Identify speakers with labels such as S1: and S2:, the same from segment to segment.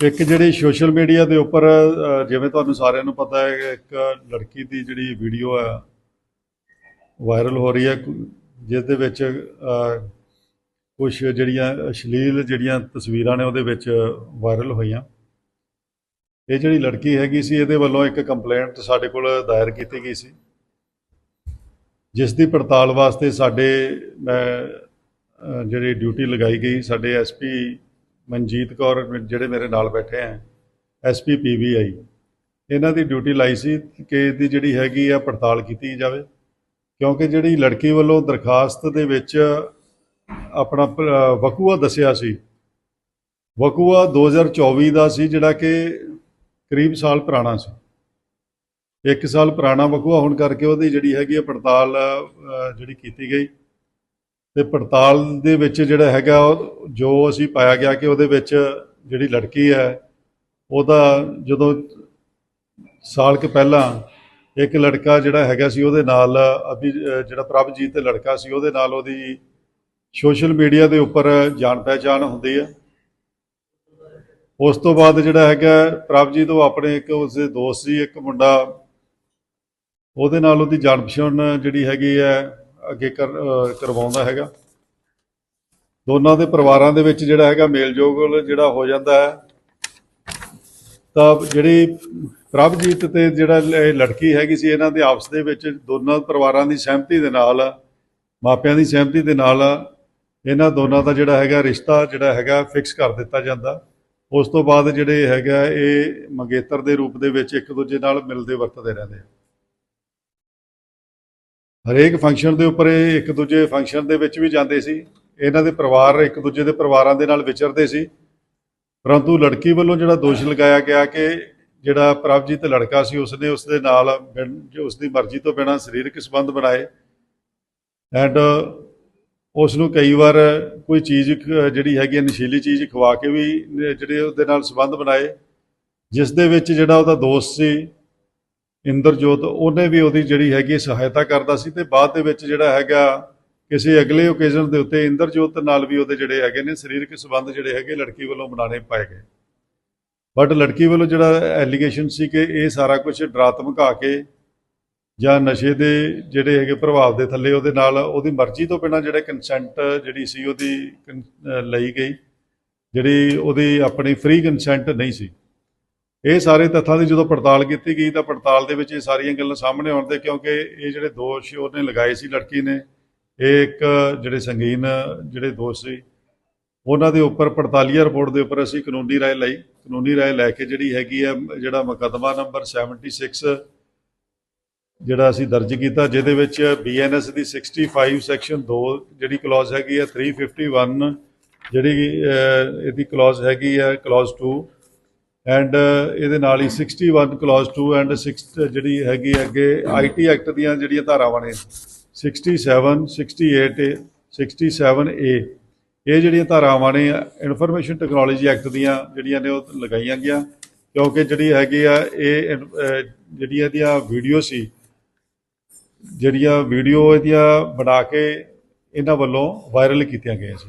S1: ਇੱਕ ਜਿਹੜੀ social media ਦੇ ਉੱਪਰ ਜਿਵੇਂ ਤੁਹਾਨੂੰ ਸਾਰਿਆਂ ਨੂੰ ਪਤਾ ਹੈ, ਇੱਕ ਲੜਕੀ ਦੀ ਜਿਹੜੀ ਵੀਡੀਓ ਹੈ ਵਾਇਰਲ ਹੋ ਰਹੀ ਹੈ ਜਿਸ ਦੇ ਵਿੱਚ ਕੁਝ ਜਿਹੜੀਆਂ ਅਸ਼ਲੀਲ ਜਿਹੜੀਆਂ ਤਸਵੀਰਾਂ ਨੇ ਉਹਦੇ ਵਿੱਚ ਵਾਇਰਲ ਹੋਈਆਂ। ਇਹ ਜਿਹੜੀ ਲੜਕੀ ਹੈਗੀ ਸੀ, ਇਹਦੇ ਵੱਲੋਂ ਇੱਕ ਕੰਪਲੇਂਟ ਸਾਡੇ ਕੋਲ ਦਾਇਰ ਕੀਤੀ ਗਈ ਸੀ। ਜਿਸ ਦੀ ਪੜਤਾਲ ਵਾਸਤੇ ਸਾਡੇ, ਮੈਂ ਜਿਹੜੀ ਡਿਊਟੀ ਲਗਾਈ ਗਈ, ਸਾਡੇ ਐਸਪੀ ਮਨਜੀਤ ਕੌਰ ਜਿਹੜੇ ਮੇਰੇ ਨਾਲ ਬੈਠੇ ਆ ਐਸਪੀ ਪੀਵੀਆਈ ਇਹਨਾਂ ਦੀ ਡਿਊਟੀ ਲਾਈ ਸੀ ਕਿ ਇਹਦੀ ਜਿਹੜੀ ਹੈਗੀ ਆ ਪੜਤਾਲ ਕੀਤੀ ਜਾਵੇ, ਕਿਉਂਕਿ ਜਿਹੜੀ ਲੜਕੀ ਵੱਲੋਂ ਦਰਖਾਸਤ ਦੇ ਵਿੱਚ ਆਪਣਾ ਵਕੂਆ ਦੱਸਿਆ ਸੀ। ਵਕੂਆ 2024 ਦਾ ਸੀ ਜਿਹੜਾ ਕਿ ਕਰੀਬ ਸਾਲ ਪੁਰਾਣਾ ਸੀ। ਇੱਕ ਸਾਲ ਪੁਰਾਣਾ ਵਕੂਆ ਹੋਣ ਕਰਕੇ ਉਹਦੀ ਜਿਹੜੀ ਹੈਗੀ ਆ ਪੜਤਾਲ ਜਿਹੜੀ ਕੀਤੀ ਗਈ। ਤੇ ਪੜਤਾਲ ਦੇ ਵਿੱਚ ਜਿਹੜਾ ਹੈਗਾ ਉਹ- ਜੋ ਅਸੀਂ ਪਾਇਆ ਗਿਆ ਕਿ ਉਹਦੇ ਵਿੱਚ ਜਿਹੜੀ ਲੜਕੀ ਹੈ ਉਹਦਾ ਜਦੋਂ ਸਾਲ ਕੁ ਪਹਿਲਾਂ ਇੱਕ ਲੜਕਾ ਜਿਹੜਾ ਹੈਗਾ ਸੀ ਉਹਦੇ ਨਾਲ ਅਭੀ ਅ, ਜਿਹੜਾ ਪ੍ਰਭਜੀਤ ਤੇ ਲੜਕਾ ਸੀ ਉਹਦੇ ਨਾਲ ਉਹਦੀ ਸੋਸ਼ਲ ਮੀਡੀਆ ਦੇ ਉੱਪਰ ਜਾਣ ਪਹਿਚਾਣ ਹੁੰਦੀ ਹੈ। ਉਸ ਤੋਂ ਬਾਅਦ ਜਿਹੜਾ ਹੈਗਾ ਪ੍ਰਭਜੀਤ ਉਹ ਆਪਣੇ ਇੱਕ ਉਸਦੇ ਦੋਸਤ ਸੀ ਇੱਕ ਮੁੰਡਾ। ਉਹਦੇ ਨਾਲ ਉਹਦੀ ਜਾਣ ਪਛਾਣ ਜਿਹੜੀ ਹੈਗੀ ਹੈ ਅੱਗੇ ਕਰ ਕਰਵਾਉਂਦਾ ਹੈਗਾ। ਦੋਨਾਂ ਦੇ ਪਰਿਵਾਰਾਂ ਦੇ ਵਿੱਚ ਜਿਹੜਾ ਹੈਗਾ ਮੇਲਜੋਲ ਜਿਹੜਾ ਹੋ ਜਾਂਦਾ ਹੈ। ਤਾਂ ਜਿਹੜੀ ਪ੍ਰਭਜੀਤ ਤੇ ਜਿਹੜਾ ਇਹ ਲੜਕੀ ਹੈਗੀ ਸੀ, ਇਹਨਾਂ ਦੇ ਆਪਸ ਦੇ ਵਿੱਚ ਦੋਨਾਂ ਪਰਿਵਾਰਾਂ ਦੀ ਸਹਿਮਤੀ ਦੇ ਨਾਲ, ਮਾਪਿਆਂ ਦੀ ਸਹਿਮਤੀ ਦੇ ਨਾਲ ਇਹਨਾਂ ਦੋਨਾਂ ਦਾ ਜਿਹੜਾ ਹੈਗਾ ਰਿਸ਼ਤਾ ਜਿਹੜਾ ਹੈਗਾ ਫਿਕਸ ਕਰ ਦਿੱਤਾ ਜਾਂਦਾ। ਉਸ ਤੋਂ ਬਾਅਦ ਜਿਹੜੇ ਹੈਗਾ ਇਹ ਮੰਗੇਤਰ ਦੇ ਰੂਪ ਦੇ ਵਿੱਚ ਇੱਕ ਦੂਜੇ ਨਾਲ ਮਿਲਦੇ ਵਰਤਦੇ ਰਹਿੰਦੇ ਆ। ਹਰੇਕ ਫੰਕਸ਼ਨ ਦੇ ਉੱਪਰ ਇਹ ਇੱਕ ਦੂਜੇ ਫੰਕਸ਼ਨ ਦੇ ਵਿੱਚ ਵੀ ਜਾਂਦੇ ਸੀ। ਇਹਨਾਂ ਦੇ ਪਰਿਵਾਰ ਇੱਕ ਦੂਜੇ ਦੇ ਪਰਿਵਾਰਾਂ ਦੇ ਨਾਲ ਵਿਚਰਦੇ ਸੀ। ਪਰੰਤੂ ਲੜਕੀ ਵੱਲੋਂ ਜਿਹੜਾ ਦੋਸ਼ ਲਗਾਇਆ ਗਿਆ ਕਿ ਜਿਹੜਾ ਪ੍ਰਭਜੀਤ ਲੜਕਾ ਸੀ, ਉਸਨੇ ਉਸਦੇ ਨਾਲ ਬਿਨ- ਜੋ ਉਸ ਦੀ ਮਰਜ਼ੀ ਤੋਂ ਬਿਨਾਂ ਸਰੀਰਕ ਸੰਬੰਧ ਬਣਾਏ। ਐਂਡ ਉਸ ਨੂੰ ਕਈ ਵਾਰ ਕੋਈ ਚੀਜ਼, ਜਿਹੜੀ ਹੈਗੀ ਹੈ ਨਸ਼ੀਲੀ ਚੀਜ਼ ਖਵਾ ਕੇ ਵੀ, ਜਿਹੜੇ ਉਹਦੇ ਨਾਲ ਸੰਬੰਧ ਬਣਾਏ, ਜਿਸ ਦੇ ਵਿੱਚ ਜਿਹੜਾ ਉਹਦਾ ਦੋਸਤ ਸੀ ਇੰਦਰਜੋਤ, ਉਹਨੇ ਵੀ ਉਹਦੀ ਜਿਹੜੀ ਹੈਗੀ ਸਹਾਇਤਾ ਕਰਦਾ ਸੀ ਤੇ ਬਾਅਦ ਦੇ ਵਿੱਚ ਜਿਹੜਾ ਹੈਗਾ ਕਿਸੇ ਅਗਲੇ ਓਕੇਜ਼ਨ ਦੇ ਉੱਤੇ ਇੰਦਰਜੋਤ ਨਾਲ ਵੀ ਉਹਦੇ ਜਿਹੜੇ ਹੈਗੇ ਨੇ ਸਰੀਰਕ ਸੰਬੰਧ ਜਿਹੜੇ ਹੈਗੇ ਲੜਕੀ ਵੱਲੋਂ ਬਣਾਣੇ ਪਾਏ ਗਏ। ਬਟ ਲੜਕੀ ਵੱਲੋਂ ਜਿਹੜਾ ਐਲੀਗੇਸ਼ਨ ਸੀ ਕਿ ਇਹ ਸਾਰਾ ਕੁਝ ਡਰਾ ਧਮਕਾ ਕੇ ਜਾਂ ਨਸ਼ੇ ਦੇ ਜਿਹੜੇ ਹੈਗੇ ਪ੍ਰਭਾਵ ਦੇ ਥੱਲੇ ਉਹਦੇ ਨਾਲ ਉਹਦੀ ਮਰਜ਼ੀ ਤੋਂ ਬਿਨਾਂ ਜਿਹੜੇ ਕੰਸੈਂਟ ਜਿਹੜੀ ਸੀ ਉਹਦੀ ਕਨ- ਲਈ ਗਈ। ਜਿਹੜੀ ਉਹਦੀ ਆਪਣੀ ਫ੍ਰੀ ਕੰਸੈਂਟ ਨਹੀਂ ਸੀ। ਇਹ ਸਾਰੇ ਤੱਥਾਂ ਦੀ ਜਦੋਂ ਪੜਤਾਲ ਕੀਤੀ ਗਈ ਤਾਂ ਪੜਤਾਲ ਦੇ ਵਿੱਚ ਇਹ ਸਾਰੀਆਂ ਗੱਲਾਂ ਸਾਹਮਣੇ ਆਉਣ ਤੇ ਕਿਉਂਕਿ ਇਹ ਜਿਹੜੇ ਦੋਸ਼ ਉਹਨੇ ਲਗਾਏ ਸੀ, ਲੜਕੀ ਨੇ। ਇਹ ਇੱਕ ਜਿਹੜੇ ਸੰਗੀਨ, ਜਿਹੜੇ ਦੋਸ਼ ਸੀ, ਉਹਨਾਂ ਦੇ ਉੱਪਰ ਪੜਤਾਲੀਆ ਰਿਪੋਰਟ ਦੇ ਉੱਪਰ ਅਸੀਂ ਕਾਨੂੰਨੀ ਰਾਏ ਲਈ। ਕਾਨੂੰਨੀ ਰਾਏ ਲੈ ਕੇ ਜਿਹੜੀ ਹੈਗੀ ਹੈ ਜਿਹੜਾ ਮੁਕੱਦਮਾ ਨੰਬਰ 76 ਜਿਹੜਾ ਅਸੀਂ ਦਰਜ ਕੀਤਾ, ਜਿਹਦੇ ਵਿੱਚ ਬੀਐਨਐਸ ਦੀ 65 ਸੈਕਸ਼ਨ 2 ਜਿਹੜੀ ਕਲੌਜ਼ ਹੈਗੀ ਹੈ 351 ਜਿਹੜੀ ਇਹਦੀ ਕਲੌਜ਼ ਹੈਗੀ ਹੈ ਕਲੌਜ਼ 2 ਐਂਡ uh, ਇਹਦੇ ਨਾਲ ਹੀ 61 ਕਲੌਜ਼ 2 ਐਂਡ 6 ਜਿਹੜੀ ਹੈਗੀ ਹੈ ਅੱਗੇ ਆਈਟੀ ਐਕਟ ਦੀਆਂ ਜਿਹੜੀਆਂ ਧਾਰਾਵਾਂ ਨੇ 67 68 67 ਏ ਇਹ ਜਿਹੜੀਆਂ ਧਾਰਾਵਾਂ ਨੇ ਇਨਫੋਰਮੇਸ਼ਨ ਟੈਕਨੋਲੋਜੀ ਐਕਟ ਦੀਆਂ ਜਿਹੜੀਆਂ ਨੇ ਉਹ ਲਗਾਈਆਂ ਗਿਆ ਕਿਉਂਕਿ ਜਿਹੜੀ ਹੈਗੀ ਆ, ਇਹ ਜਿਹੜੀਆਂ ਅਹ ਇਹਦੀਆਂ ਵੀਡੀਓ ਸੀ, ਜਿਹੜੀਆਂ ਵੀਡੀਓ ਇਹਦੀਆਂ ਬਣਾ ਕੇ ਇਹਨਾਂ ਵੱਲੋਂ ਵਾਇਰਲ ਕੀਤੀਆਂ ਗਈਆਂ ਸੀ।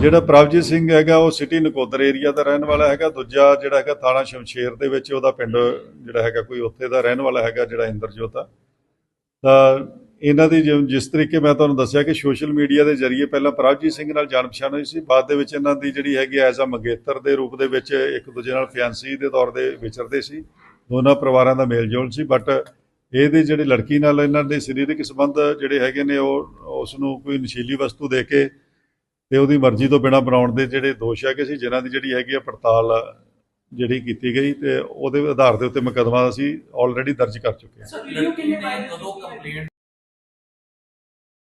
S1: ਜਿਹੜਾ ਪ੍ਰਭਜੀਤ ਸਿੰਘ ਹੈਗਾ, ਉਹ ਸਿਟੀ ਨਕੋਦਰ ਏਰੀਆ ਦਾ ਰਹਿਣ ਵਾਲਾ ਹੈਗਾ। ਦੂਜਾ ਜਿਹੜਾ ਹੈਗਾ, ਥਾਣਾ ਸ਼ਮਸ਼ੇਰ ਦੇ ਵਿੱਚ ਉਹਦਾ ਪਿੰਡ ਜਿਹੜਾ ਹੈਗਾ, ਕੋਈ ਉੱਥੇ ਦਾ ਰਹਿਣ ਵਾਲਾ ਹੈਗਾ, ਜਿਹੜਾ ਇੰਦਰਜੋਤ ਆ। ਤਾਂ ਇਹਨਾਂ ਦੀ ਜਿ- ਜਿਸ ਤਰੀਕੇ ਮੈਂ ਤੁਹਾਨੂੰ ਦੱਸਿਆ ਕਿ ਸੋਸ਼ਲ ਮੀਡੀਆ ਦੇ ਜ਼ਰੀਏ ਪਹਿਲਾਂ ਪ੍ਰਭਜੀਤ ਸਿੰਘ ਨਾਲ ਜਾਣ ਪਛਾਣ ਹੋਈ ਸੀ, ਬਾਅਦ ਦੇ ਵਿੱਚ ਇਹਨਾਂ ਦੀ ਜਿਹੜੀ ਹੈਗੀ ਐਜ਼ ਅ ਮੰਗੇਤਰ ਦੇ ਰੂਪ ਦੇ ਵਿੱਚ ਇੱਕ ਦੂਜੇ ਨਾਲ ਫਿਆਂਸੀ ਦੇ ਤੌਰ ਤੇ ਵਿਚਰਦੇ ਸੀ। ਦੋਨਾਂ ਪਰਿਵਾਰਾਂ ਦਾ ਮੇਲ ਜੋਲ ਸੀ ਬਟ ਇਹਦੀ ਜਿਹੜੀ ਲੜਕੀ ਨਾਲ ਇਹਨਾਂ ਦੇ ਸਰੀਰਕ ਸੰਬੰਧ ਜਿਹੜੇ ਹੈਗੇ ਨੇ, ਉਹ, ਉਸ ਨੂੰ ਕੋਈ ਨਸ਼ੀਲੀ ਵਸਤੂ ਦੇ ਕੇ ਤੇ ਉਹਦੀ ਮਰਜ਼ੀ ਤੋਂ ਬਿਨਾਂ ਬਣਾਉਣ ਦੇ ਜਿਹੜੇ ਦੋਸ਼ ਹੈ ਕਿ ਅਸੀਂ ਜਿਨ੍ਹਾਂ ਦੀ ਜਿਹੜੀ ਹੈਗੀ ਆ ਪੜਤਾਲ, ਜਿਹੜੀ ਕੀਤੀ ਗਈ ਤੇ ਉਹਦੇ ਆਧਾਰ ਦੇ ਉੱਤੇ ਮੁਕੱਦਮਾ ਅਸੀਂ ਆਲਰੇਡੀ ਦਰਜ ਕਰ ਚੁੱਕੇ ਹਾਂ।
S2: ਸਰ ਵੀਡੀਓ ਕਿੰਨੇ ਵਾਇਰਲ
S3: ਕਦੋਂ ਕੰਪਲੇਂਟ